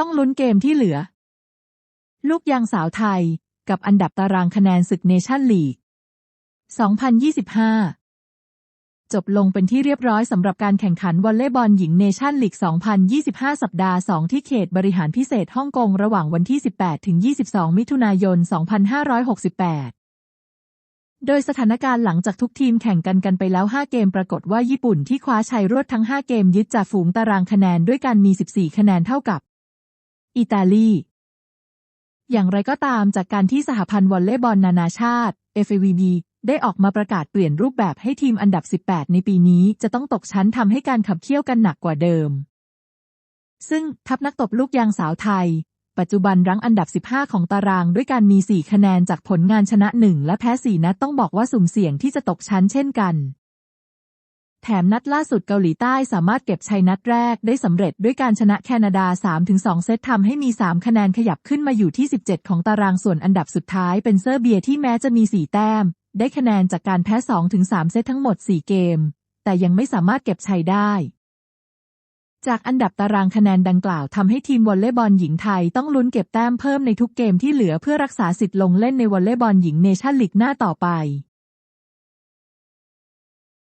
ต้องลุ้นเกมที่เหลือ ลูกยางสาวไทยกับอันดับตารางคะแนนศึกเนชั่นลีก 2025 จบลงเป็นที่เรียบร้อยสำหรับการแข่งขันวอลเลย์บอลหญิงเนชั่นลีก 2025 สัปดาห์ 2 ที่เขตบริหารพิเศษฮ่องกงระหว่างวันที่ 18 ถึง 22 มิถุนายน 2568โดยสถานการณ์หลังจากทุกทีมแข่งกันกันไปแล้ว 5 เกมปรากฏว่าญี่ปุ่นที่คว้าชัยรวดทั้ง 5 เกมยึดจ่าฝูงตารางคะแนนด้วยการมี 14 คะแนนเท่ากับ อิตาลี อย่างไรก็ตามจากการที่สหพันธ์วอลเลย์บอลนานาชาติ FAVB ได้ออกมาประกาศเปลี่ยนรูปแบบให้ทีมอันดับ 18 ในปีนี้จะต้องตกชั้นทำให้การขับเคี่ยวกันหนักกว่าเดิม ซึ่งทัพนักตบลูกยางสาวไทย ปัจจุบันรั้งอันดับ 15 ของตารางด้วยการมี 4 คะแนนจากผลงานชนะ 1 และแพ้ 4 นัดต้องบอกว่าสุ่มเสี่ยงที่จะตกชั้นเช่นกัน แถมนัดล่าสุดเกาหลีใต้สามารถเก็บชัยนัดแรกได้สำเร็จด้วยการชนะแคนาดา 3-2 เซตทำให้มี 3 คะแนนขยับขึ้นมาอยู่ที่ 17 ของตารางส่วนอันดับสุดท้ายเป็นเซอร์เบียที่แม้จะมี 4 แต้ม ได้คะแนนจากการแพ้ 2-3 เซตทั้งหมด 4 เกม แต่ยังไม่สามารถเก็บชัยได้ จากอันดับตารางคะแนนดังกล่าวทำให้ทีมวอลเลย์บอลหญิงไทยต้องลุ้นเก็บแต้มเพิ่มในทุกเกมที่เหลือเพื่อรักษาสิทธิ์ลงเล่นในวอลเลย์บอลหญิงเนชั่นลีกหน้าต่อไป